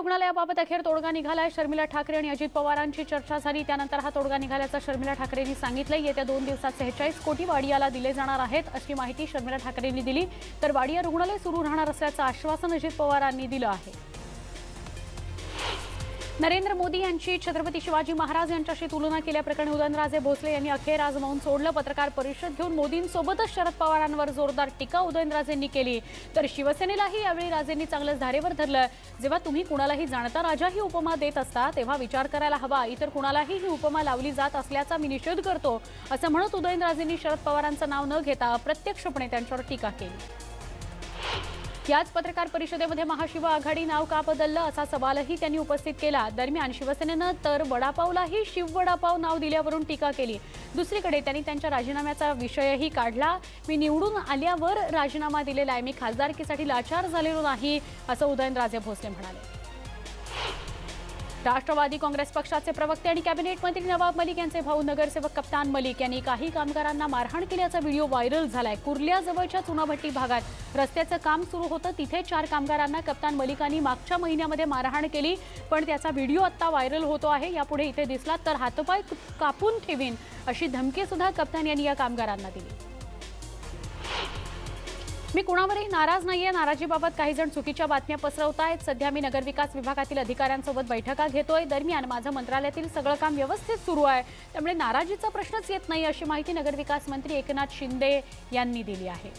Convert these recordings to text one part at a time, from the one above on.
रुग्णालयाबाबत अखेर तोडगा निघालाय. शर्मिला ठाकरे आणि अजित पवारांची चर्चा झाली. त्यानंतर हा तोडगा निघाल्याचं शर्मिला ठाकरेंनी सांगितलं येत्या दोन दिवसात सेहेचाळीस कोटी वाडियाला दिले जाणार आहेत अशी माहिती शर्मिला ठाकरेंनी दिली. तर वाडिया रुग्णालय सुरू राहणार असल्याचं आश्वासन अजित पवारांनी दिलं आहे. नरेंद्र मोदी यांची छत्रपती शिवाजी महाराज यांच्याशी तुलना केल्याप्रकरणी उदयनराजे भोसले यांनी अखेर आज मौन सोडलं. पत्रकार परिषद घेऊन मोदींसोबतच शरद पवारांवर जोरदार टीका उदयनराजेंनी केली. तर शिवसेनेलाही यावेळी राजेंनी चांगलंच धारेवर धरलं. जेव्हा तुम्ही कुणालाही जाणता राजा ही उपमा देत असता तेव्हा विचार करायला हवा. इतर कुणालाही ही उपमा लावली जात असल्याचा मी निषेध करतो असं म्हणत उदयनराजेंनी शरद पवारांचं नाव न घेता अप्रत्यक्षपणे त्यांच्यावर टीका केली. याच पत्रकार परिषदेमध्ये महाशिव आघाडी नाव का बदललं असा सवालही त्यांनी उपस्थित केला. दरम्यान शिवसेनेनं तर वडापावलाही शिव वडापाव नाव दिल्यावरून टीका केली. दुसरीकडे त्यांनी त्यांच्या राजीनाम्याचा विषयही काढला. मी निवडून आल्यावर राजीनामा दिलेला आहे. मी खासदारकीसाठी लाचार झालेलो नाही असं उदयनराजे भोसले म्हणाले. राष्ट्रवादी काँग्रेस पक्षाचे प्रवक्ते आणि कॅबिनेट मंत्री नवाब मलिक यांचे भाऊ नगरसेवक कप्तान मलिक यांनी काही कामगारांना मारहाण केल्याचा व्हिडिओ व्हायरल झालाय. कुर्ल्याजवळच्या चुनाभट्टी भागात रस्त्याचं काम सुरू होतं. तिथे चार कामगारांना कप्तान मलिकांनी मागच्या महिन्यामध्ये मारहाण केली पण त्याचा व्हिडिओ आत्ता व्हायरल होतो आहे. यापुढे इथे दिसला तर हातपाय कापून ठेवीन अशी धमकी सुद्धा कप्तान यांनी या कामगारांना दिली. मी कुणावरही नाराज नाही आहे नाराजीबाबत काही जण चुकीच्या बातम्या पसरवतायत. सध्या मी नगरविकास विभागातील अधिकाऱ्यांसोबत बैठका घेतोय. दरम्यान माझं मंत्रालयातील सगळं काम व्यवस्थित सुरू आहे. त्यामुळे नाराजीचा प्रश्नच येत नाही अशी माहिती नगरविकास मंत्री एकनाथ शिंदे यांनी दिली आहे.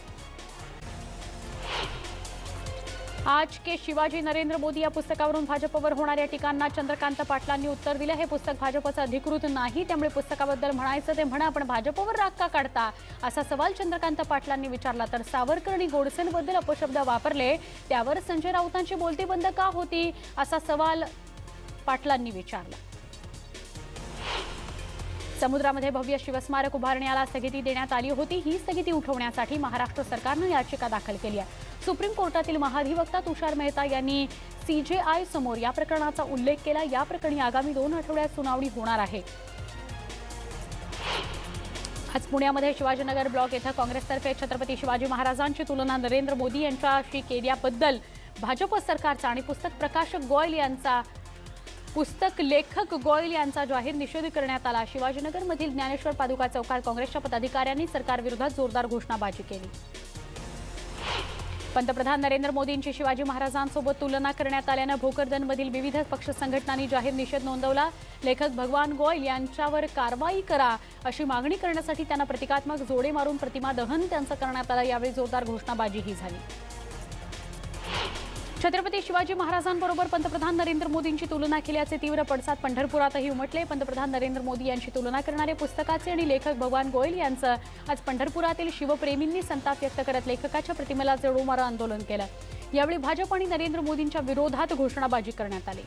आज के शिवाजी नरेंद्र मोदी या पुस्तकावरून भाजपवर होणाऱ्या टीकांना चंद्रकांत पाटलांनी उत्तर दिलं. हे पुस्तक भाजपचं अधिकृत नाही त्यामुळे पुस्तकाबद्दल म्हणायचं ते म्हणा आपण भाजपवर राग का काढता? असा सवाल चंद्रकांत पाटलांनी विचारला. तर सावरकर आणि गोडसेंबद्दल अपशब्द वापरले त्यावर संजय राऊतांची बोलती बंद का होती? असा सवाल पाटलांनी विचारला. समुद्रामध्ये भव्य शिवस्मारक उभारण्याला स्थगिती देण्यात आली होती. ही स्थगिती उठवण्यासाठी महाराष्ट्र सरकारनं याचिका दाखल केली आहे. सुप्रीम कोर्टातील महाधिवक्ता तुषार मेहता यांनी सीजेआय समोर या प्रकरणाचा उल्लेख केला. या प्रकरणी आगामी दोन आठवड्यात सुनावणी होणार आहे. आज पुण्यामध्ये शिवाजीनगर ब्लॉक येथे काँग्रेसतर्फे छत्रपती शिवाजी महाराजांची तुलना नरेंद्र मोदी यांच्याशी केल्याबद्दल भाजप सरकारचा आणि पुस्तक प्रकाशक गोयल यांचा पुस्तक लेखक गोयल यांचा जाहीर निषेध करण्यात आला. शिवाजीनगरमधील ज्ञानेश्वर पादुका चौकात काँग्रेसच्या पदाधिकाऱ्यांनी सरकारविरोधात जोरदार घोषणाबाजी केली. पंतप्रधान नरेंद्र मोदींची शिवाजी महाराजांसोबत तुलना करण्यात आल्यानं भोकरदनमधील विविध पक्ष संघटनांनी जाहीर निषेध नोंदवला. लेखक भगवान गोयल यांच्यावर कारवाई करा अशी मागणी करण्यासाठी त्यांना प्रतिकात्मक जोडे मारून प्रतिमा दहन त्यांचं करण्यात आलं. यावेळी जोरदार घोषणाबाजीही झाली. छत्रपती शिवाजी महाराजांबरोबर पंतप्रधान नरेंद्र मोदींची तुलना केल्याचे तीव्र पडसाद पंढरपुरातही उमटले. पंतप्रधान नरेंद्र मोदी यांची तुलना करणारे पुस्तकाचे आणि लेखक भगवान गोयल यांचं आज पंढरपुरातील शिवप्रेमींनी संताप व्यक्त करत लेखकाच्या प्रतिमेला जडोमारं आंदोलन केलं. यावेळी भाजप आणि नरेंद्र मोदींच्या विरोधात घोषणाबाजी करण्यात आली.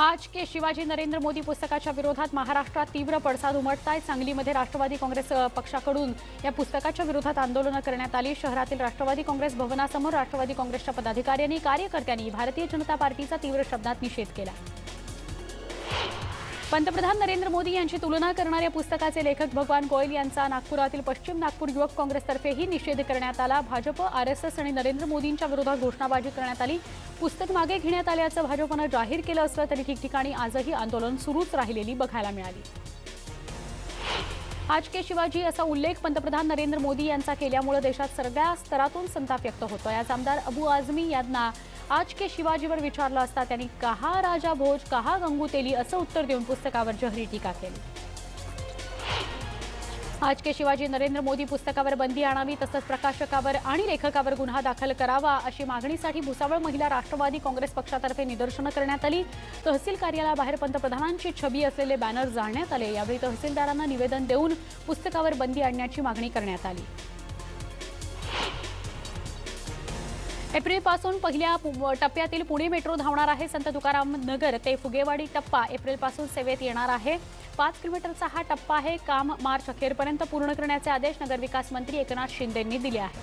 आज के शिवाजी नरेंद्र मोदी पुस्तकाच्या विरोधात महाराष्ट्रात तीव्र पडसाद उमटत आहे सांगलीमध्ये राष्ट्रवादी काँग्रेस पक्षाकडून या पुस्तकाच्या विरोधात आंदोलनं करण्यात आली. शहरातील राष्ट्रवादी काँग्रेस भवनासमोर राष्ट्रवादी काँग्रेसच्या पदाधिकाऱ्यांनी कार्यकर्त्यांनी भारतीय जनता पार्टीचा तीव्र शब्दात निषेध केला. पंतप्रधान नरेंद्र मोदी यांची तुलना करणाऱ्या पुस्तकाचे लेखक भगवान गोयल यांचा नागपुरातील पश्चिम नागपूर युवक काँग्रेसतर्फेही निषेध करण्यात आला. भाजप आरएसएस आणि नरेंद्र मोदींच्या विरोधात घोषणाबाजी करण्यात आली. पुस्तक मागे घेण्यात आल्याचं भाजपनं जाहीर केलं असलं तरी ठिकठिकाणी आजही आंदोलन सुरूच राहिलेली बघायला मिळाली. आज के शिवाजी असा उल्लेख पंतप्रधान नरेंद्र मोदी यांचा केल्यामुळे देशात सगळ्या स्तरातून संताप व्यक्त होतो याच आमदार अबू आझमी यांना आज के शिवाजीवर विचारलं असता त्यांनी कहा राजा भोज कहा गंगू तेली? असं उत्तर देऊन पुस्तकावर जहरी टीका केली. आज के शिवाजी नरेंद्र मोदी पुस्तकावर बंदी आणावी तसंच प्रकाशकावर आणि लेखकावर गुन्हा दाखल करावा अशी मागणीसाठी भुसावळ महिला राष्ट्रवादी काँग्रेस पक्षातर्फे निदर्शनं करण्यात आली. तहसील कार्यालयाबाहेर पंतप्रधानांची छबी असलेले बॅनर जाळण्यात आले. यावेळी तहसीलदारांना निवेदन देऊन पुस्तकावर बंदी आणण्याची मागणी करण्यात आली. एप्रिलपासून पहिल्या पु- टप्प्यातील पुणे मेट्रो धावणार आहे. संत तुकाराम नगर ते फुगेवाडी टप्पा एप्रिलपासून सेवेत येणार आहे. पाच किलोमीटरचा हा टप्पा आहे. काम मार्च अखेरपर्यंत पूर्ण करण्याचे आदेश नगरविकास मंत्री एकनाथ शिंदेंनी दिले आहेत.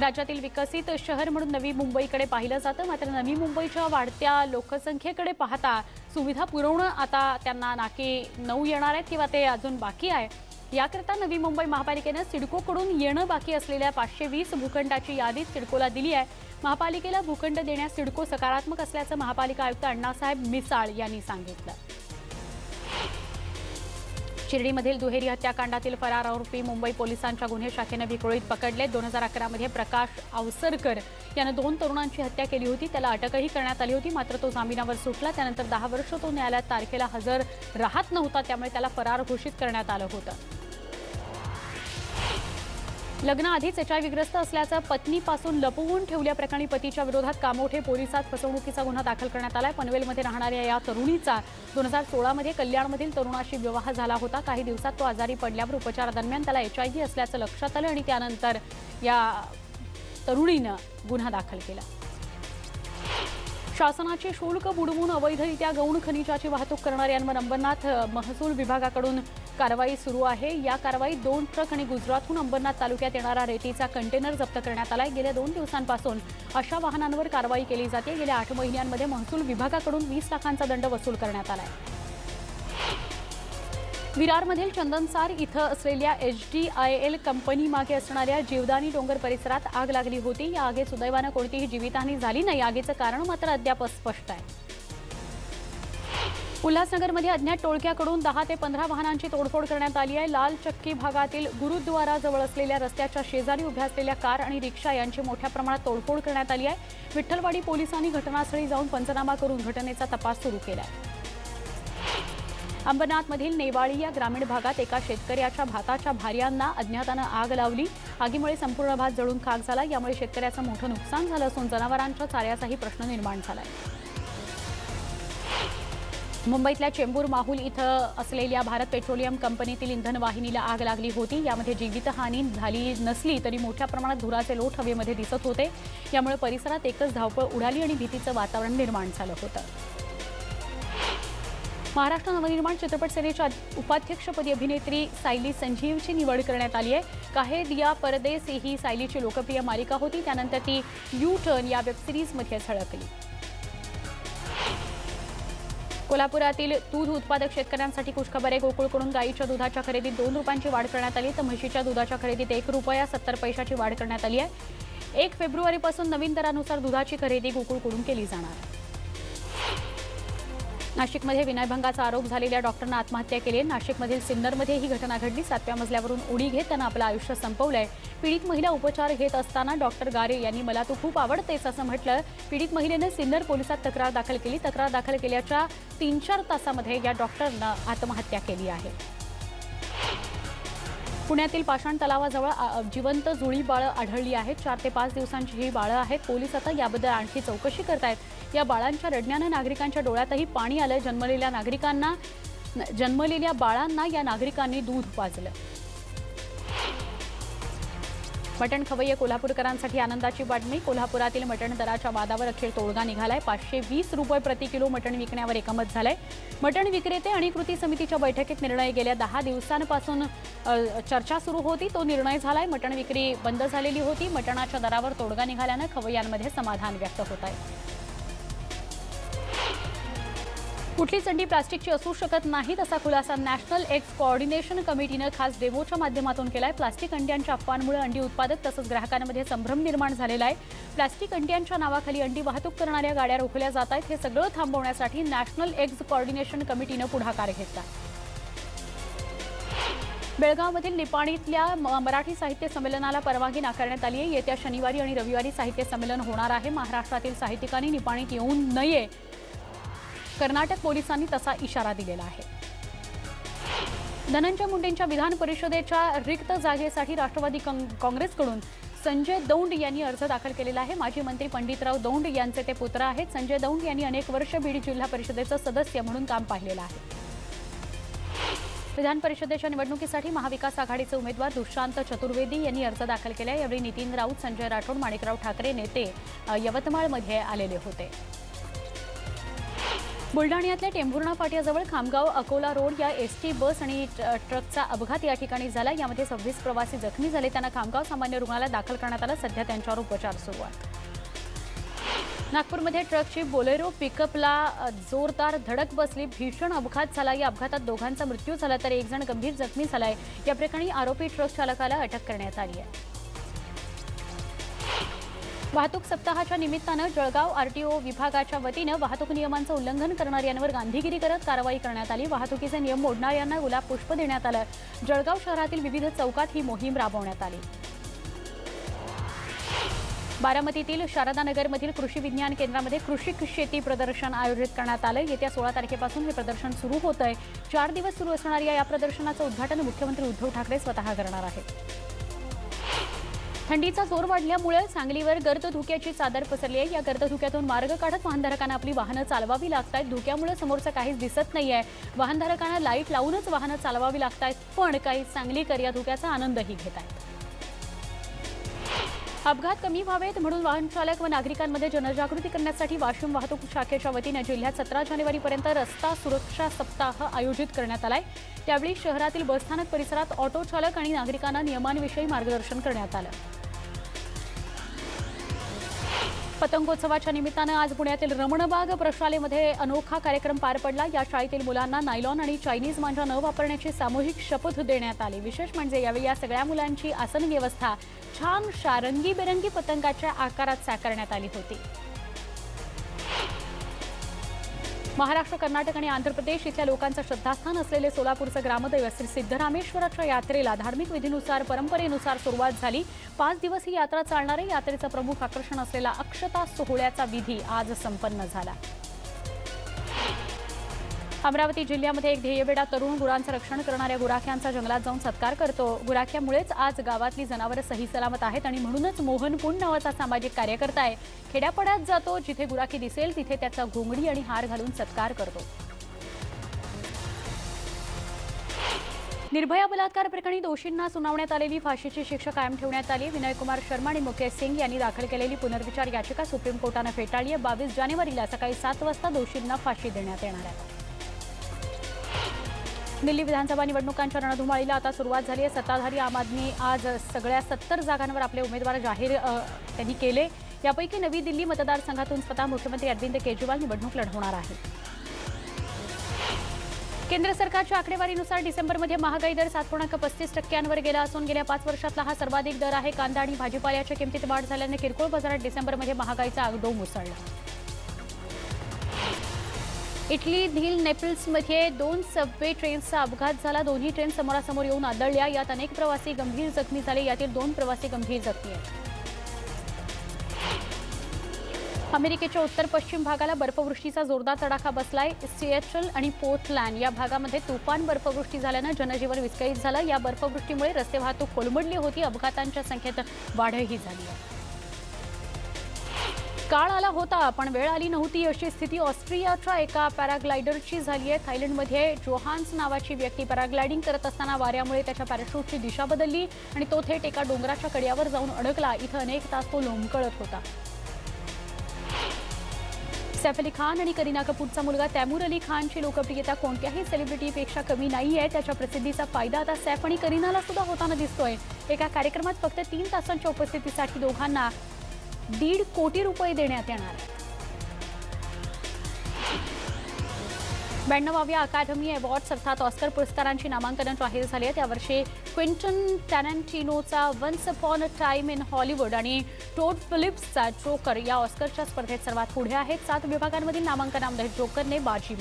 राज्यातील विकसित शहर म्हणून नवी मुंबईकडे पाहिलं जातं. मात्र नवी मुंबईच्या वाढत्या लोकसंख्येकडे पाहता सुविधा पुरवणं आता त्यांना नाकी नऊ येणार आहेत किंवा ते अजून बाकी आहे. याकरता नवी मुंबई महापालिकेनं सिडकोकडून येणं बाकी असलेल्या पाचशे वीस भूखंडाची यादी सिडकोला दिली आहे. महापालिकेला भूखंड देण्यास सिडको सकारात्मक असल्याचं महापालिका आयुक्त अण्णासाहेब मिसाळ यांनी सांगितलं. शिर्डीमधील दुहेरी हत्याकांडातील फरार आरोपी मुंबई पोलिसांच्या गुन्हे शाखेनं विक्रोळीत पकडले. दोन हजार अकरामध्ये प्रकाश अवसरकर यानं दोन तरुणांची हत्या केली होती. त्याला अटकही करण्यात आली होती मात्र तो जामिनावर सुटला. त्यानंतर दहा वर्ष तो न्यायालयात तारखेला हजर राहत नव्हता त्यामुळे त्याला फरार घोषित करण्यात आलं होतं. लग्नाआधीच एच आय व्हीग्रस्त असल्याचं पत्नीपासून लपवून ठेवल्याप्रकरणी पतीच्या विरोधात कामोठे पोलिसात फसवणुकीचा गुन्हा दाखल करण्यात आलाय. पनवेलमध्ये राहणाऱ्या या तरुणीचा दोन हजार सोळामध्ये कल्याणमधील तरुणाशी विवाह झाला होता. काही दिवसात तो आजारी पडल्यावर उपचारादरम्यान त्याला एच आय व्ही असल्याचं लक्षात आलं आणि त्यानंतर या तरुणीनं गुन्हा दाखल केला. शासनाचे शुल्क बुडवून अवैधरित्या गौण खनिजाची वाहतूक करणाऱ्यांवर अंबरनाथ महसूल विभागाकडून कारवाई सुरू आहे. या कारवाईत दोन ट्रक आणि गुजरातहून अंबरनाथ तालुक्यात येणारा रेतीचा कंटेनर जप्त करण्यात आलाय. गेल्या दोन दिवसांपासून अशा वाहनांवर कारवाई केली जाते. गेल्या आठ महिन्यांमध्ये महसूल विभागाकडून वीस लाखांचा दंड वसूल करण्यात आलाय. विरारमधील चंदनसार इथं असलेल्या H D I L company मागे असणाऱ्या जीवदानी डोंगर परिसरात आग लागली होती. या आगीत सुदैवानं कोणतीही जीवितहानी झाली नाही. आगीचं कारण मात्र अद्याप स्पष्ट आहे. उल्हासनगरमध्ये अज्ञात टोळक्याकडून दहा ते पंधरा वाहनांची तोडफोड करण्यात आली आहे. लाल चक्की भागातील गुरुद्वाराजवळ असलेल्या रस्त्याच्या शेजारी उभ्या असलेल्या कार आणि रिक्षा यांची मोठ्या प्रमाणात तोडफोड करण्यात आली आहे. विठ्ठलवाडी पोलिसांनी घटनास्थळी जाऊन पंचनामा करून घटनेचा तपास सुरू केला आहे अंबरनाथमधील नेवाळी या ग्रामीण भागात एका शेतकऱ्याच्या भाताच्या भार्यांना अज्ञातानं आग लावली. आगीमुळे संपूर्ण भात जळून खाक झाला. यामुळे शेतकऱ्याचं मोठं नुकसान झालं असून जनावरांच्या चाऱ्याचाही प्रश्न निर्माण झाला आहे मुंबईतल्या चेंबूर माहुल इथं असलेल्या भारत पेट्रोलियम कंपनीतील इंधन वाहिनीला आग लागली होती. यामध्ये जीवितहानी झाली नसली तरी मोठ्या प्रमाणात धुराचे लोट हवेमध्ये दिसत होते. यामुळे परिसरात एकच धावपळ उडाली आणि भीतीचं वातावरण निर्माण झालं होतं. महाराष्ट्र नवनिर्माण चित्रपट सेनेच्या उपाध्यक्षपदी अभिनेत्री सायली संजीवची निवड करण्यात आली आहे. काहे दिया परदेस ही सायलीची लोकप्रिय मालिका होती. त्यानंतर ती यू टर्न या वेबसिरीजमध्ये झळकली. कोल्हापुरातील दूध उत्पादक शेतकऱ्यांसाठी खुशखबर आहे गोकुळकडून गाईच्या दुधाच्या खरेदीत दोन रुपयांची वाढ करण्यात आली. तर म्हशीच्या दुधाच्या खरेदीत एक रुपया सत्तर पैशाची वाढ करण्यात आली आहे. एक फेब्रुवारीपासून नवीन दरानुसार दुधाची खरेदी गोकुळकडून केली जाणार आहे. नाशिकमध्ये विनयभंगाचा आरोप झालेल्या डॉक्टरनं आत्महत्या केली. आहे नाशिकमधील सिन्नरमध्ये ही घटना घडली. सातव्या मजल्यावरून उडी घेत त्यानं आपलं आयुष्य संपवलंय. पीडित महिला उपचार घेत असताना डॉक्टर गारे यांनी मला तू खूप आवडतेस असं म्हटलं. पीडित महिलेनं सिन्नर पोलिसात तक्रार दाखल केली. तक्रार दाखल केल्याच्या तीन चार तासामध्ये या डॉक्टरनं आत्महत्या केली आहे. पुण्यातील पाषाण तलावाजवळ जिवंत जुळी बाळं आढळली आहेत. चार ते पाच दिवसांची ही बाळं आहेत. पोलीस आता याबद्दल आणखी चौकशी करतायत. या बाळांच्या रडण्यानं नागरिकांच्या डोळ्यातही पाणी आलं जन्मलेल्या नागरिकांना जन्मलेल्या बाळांना या नागरिकांनी दूध पाजलं. मटण खवय्ये कोल्हापूरकरांसाठी आनंदाची बातमी. कोल्हापुरातील मटण दराच्या वादावर अखेर तोडगा निघालाय. पाचशे वीस रुपये प्रति किलो मटण विकण्यावर एकमत झालंय. मटण विक्रेते आणि कृती समितीच्या बैठकीत निर्णय गेल्या दहा दिवसांपासून चर्चा सुरू होती. तो निर्णय झालाय. मटण विक्री बंद झालेली होती. मटणाच्या दरावर तोडगा निघाल्यानं खवय्यांमध्ये समाधान व्यक्त होत आहे. कुठलीच अंडी प्लास्टिकची असू शकत नाहीत असा खुलासा नॅशनल एक्स कोऑर्डिनेशन कमिटीनं खास डेमोच्या माध्यमातून केलाय. प्लास्टिक अंड्यांच्या अफवांमुळे अंडी उत्पादक तसंच ग्राहकांमध्ये संभ्रम निर्माण झालेला आहे. प्लास्टिक अंड्यांच्या नावाखाली अंडी वाहतूक करणाऱ्या गाड्या रोखल्या जात आहेत. हे सगळं थांबवण्यासाठी नॅशनल एक्स कोऑर्डिनेशन कमिटीनं पुढाकार घेतला. बेळगावमधील निपाणीतल्या म- मराठी साहित्य संमेलनाला परवानगी नाकारण्यात आली आहे. येत्या शनिवारी आणि रविवारी साहित्य संमेलन होणार आहे. महाराष्ट्रातील साहित्यिकांनी निपाणीत येऊ नये कर्नाटक पोलिसांनी तसा इशारा दिलेला आहे. धनंजय मुंडेंच्या विधान परिषदेच्या रिक्त जागेसाठी राष्ट्रवादी काँग्रेसकडून संजय दौंड यांनी अर्ज दाखल केलेला आहे. माजी मंत्री पंडितराव दौंड यांचे ते पुत्र आहेत. संजय दौंड यांनी अनेक वर्ष बीड जिल्हा परिषदेचं सदस्य म्हणून काम पाहिलेलं आहे. विधान परिषदेच्या निवडणुकीसाठी महाविकास आघाडीचे उमेदवार दुष्यंत चतुर्वेदी यांनी अर्ज दाखल केला यावेळी नितीन राऊत संजय राठोड माणिकराव ठाकरे नेते यवतमाळमध्ये आलेले होते. बुलढाण्यातल्या टेंभुर्णा फाट्याजवळ खामगाव अकोला रोड या एस टी बस आणि ट्रकचा अपघात या ठिकाणी झाला. यामध्ये सव्वीस प्रवासी जखमी झाले. त्यांना खामगाव सामान्य रुग्णालयात दाखल करण्यात आलं. सध्या त्यांच्यावर उपचार सुरू आहेत. नागपूरमध्ये ट्रकची बोलेरो पिकअपला जोरदार धडक बसली. भीषण अपघात झाला. या अपघातात दोघांचा मृत्यू झाला तर एक जण गंभीर जखमी झालाय. या प्रकरणी आरोपी ट्रक चालकाला अटक करण्यात आली आहे. वाहतूक सप्ताहाच्या निमित्तानं जळगाव आरटीओ विभागाच्या वतीनं वाहतूक नियमांचं उल्लंघन करणाऱ्यांवर गांधीगिरी करत कारवाई करण्यात आली. वाहतुकीचे नियम मोडणाऱ्यांना गुलाब पुष्प देण्यात आलं. जळगाव शहरातील विविध चौकात ही मोहीम राबवण्यात आली. बारामतीतील शारदानगरमधील कृषी विज्ञान केंद्रामध्ये कृषी शेती प्रदर्शन आयोजित करण्यात आलं. येत्या सोळा तारखेपासून हे प्रदर्शन सुरू होत आहे चार दिवस सुरू असणाऱ्या या प्रदर्शनाचं उद्घाटन मुख्यमंत्री उद्धव ठाकरे स्वतः करणार आहेत. थंडीचा जोर वाढल्यामुळे सांगलीवर गर्द धुक्याची चादर पसरली आहे. या गर्द धुक्यातून मार्ग काढत वाहनधारकांना आपली वाहनं चालवावी लागत आहेत धुक्यामुळे समोरचं काहीच दिसत नाही आहे वाहनधारकांना लाइट लावूनच वाहनं चालवावी लागत आहेत पण काही सांगलीकर या धुक्याचा आनंदही घेत आहेत अपघात कमी व्हावेत म्हणून वाहन चालक व नागरिकांमध्ये जनजागृती करण्यासाठी वाशिम वाहतूक शाखेच्या वतीने जिल्ह्यात सतरा जानेवारीपर्यंत रस्ता सुरक्षा सप्ताह आयोजित करण्यात आलाय. त्यावेळी शहरातील बसस्थानक परिसरात ऑटो चालक आणि नागरिकांना नियमांविषयी मार्गदर्शन करण्यात आलं. पतंगोत्सवाच्या निमित्तानं आज पुण्यातील रमणबाग प्रशालेमध्ये अनोखा कार्यक्रम पार पडला. या शाळेतील मुलांना नायलॉन आणि चायनीज मांजा न वापरण्याची सामूहिक शपथ देण्यात आली. विशेष म्हणजे यावेळी या सगळ्या मुलांची आसन व्यवस्था छान शारंगी बेरंगी पतंगाच्या आकारात साकारण्यात आली होती. महाराष्ट्र कर्नाटक आणि आंध्र प्रदेश इथल्या लोकांचं श्रद्धास्थान असलेले सोलापूरचं ग्रामदैवत श्री सिद्धरामेश्वराच्या यात्रेला धार्मिक विधीनुसार परंपरेनुसार सुरुवात झाली. पाच दिवस ही यात्रा चालणारे यात्रेचं प्रमुख आकर्षण असलेला अक्षता सोहळ्याचा विधी आज संपन्न झाला. अमरावती जिल्ह्यामध्ये एक ध्येयवेडा तरुण गुरांचं रक्षण करणाऱ्या गुराख्यांचा जंगलात जाऊन सत्कार करतो. गुराख्यामुळेच आज गावातली जनावरं सही सलामत आहेत आणि म्हणूनच मोहन पुण नावाचा सामाजिक कार्यकर्ता आहे. खेड्यापाड्यात जातो जिथे गुराखी दिसेल तिथे त्याचा घोंगडी आणि हार घालून सत्कार करतो. निर्भया बलात्कार प्रकरणी दोषींना सुनावण्यात आलेली फाशीची शिक्षा कायम ठेवण्यात आली. विनयकुमार शर्मा आणि मुकेश सिंग यांनी दाखल केलेली पुनर्विचार याचिका सुप्रीम कोर्टानं फेटाळली आहे. बावीस जानेवारीला सकाळी सात वाजता दोषींना फाशी देण्यात येणार आहे. दिल्ली विधानसभा निवडणुकांच्या रणधुमाळीला आता सुरुवात झाली आहे. सत्ताधारी आम आदमी आज सगळ्या सत्तर जागांवर आपले उमेदवार जाहीर त्यांनी केले. यापैकी नवी दिल्ली मतदारसंघातून स्वतः मुख्यमंत्री अरविंद केजरीवाल निवडणूक लढवणार आहेत केंद्र सरकारच्या आकडेवारीनुसार डिसेंबरमध्ये महागाई दर सात पूर्णांक पस्तीस टक्क्यांवर गेला असून गेल्या पाच वर्षातला हा सर्वाधिक दर आहे. कांदा आणि भाजीपाल्याच्या किमतीत वाढ झाल्याने किरकोळ बाजारात डिसेंबरमध्ये महागाईचा आगडोंब उसळला इटली धील नेपल्समध्ये दोन सबवे ट्रेन्सचा अपघात झाला. दोन्ही ट्रेन समोरासमोर येऊन आदळल्या. यात अनेक प्रवासी गंभीर जखमी झाले. यातील दोन प्रवासी गंभीर जखमी आहेत. अमेरिकेच्या उत्तर पश्चिम भागाला बर्फवृष्टीचा जोरदार तडाखा बसलाय. सिएचल आणि पोर्टलँड या भागामध्ये तुफान बर्फवृष्टी झाल्यानं जनजीवन विस्कळीत झालं. या बर्फवृष्टीमुळे रस्ते वाहतूक कोलमडली होती. अपघातांच्या संख्येत वाढही झाली आहे. काळ आला होता पण वेळ आली नव्हती अशी स्थिती. ऑस्ट्रियाच्या एका पॅराग्लायडरची झाली आहे. थायलंडमध्ये जोहान्स नावाची व्यक्ती पॅराग्लायडिंग करत असताना वाऱ्यामुळे त्याच्या पॅराशूटची दिशा बदलली आणि तो थेट एका डोंगराच्या कड्यावर जाऊन अडकला. इथं अनेक तास तो लोंबकळत होता. सैफ अली खान आणि करीना कपूरचा मुलगा तैमूर अली खानची लोकप्रियता कोणत्याही सेलिब्रिटीपेक्षा कमी नाही आहे. त्याच्या प्रसिद्धीचा फायदा आता सैफ आणि करीनाला सुद्धा होताना दिसतोय. एका कार्यक्रमात फक्त तीन तासांच्या उपस्थितीसाठी दोघांना दीड कोटी रुपये देण्यात येणार. आहेत ब्याण्णवाव्या अकादमी अवॉर्ड्स अर्थात ऑस्कर पुरस्कारांची नामांकनं जाहीर झाली आहेत यावर्षी Quentin टॅरंटिनोचा once upon a time in Hollywood आणि टोड फिलिप्सचा जोकर या ऑस्करच्या स्पर्धेत सर्वात पुढे आहेत. सात विभागांमधील नामांकनामध्ये जोकरने बाजी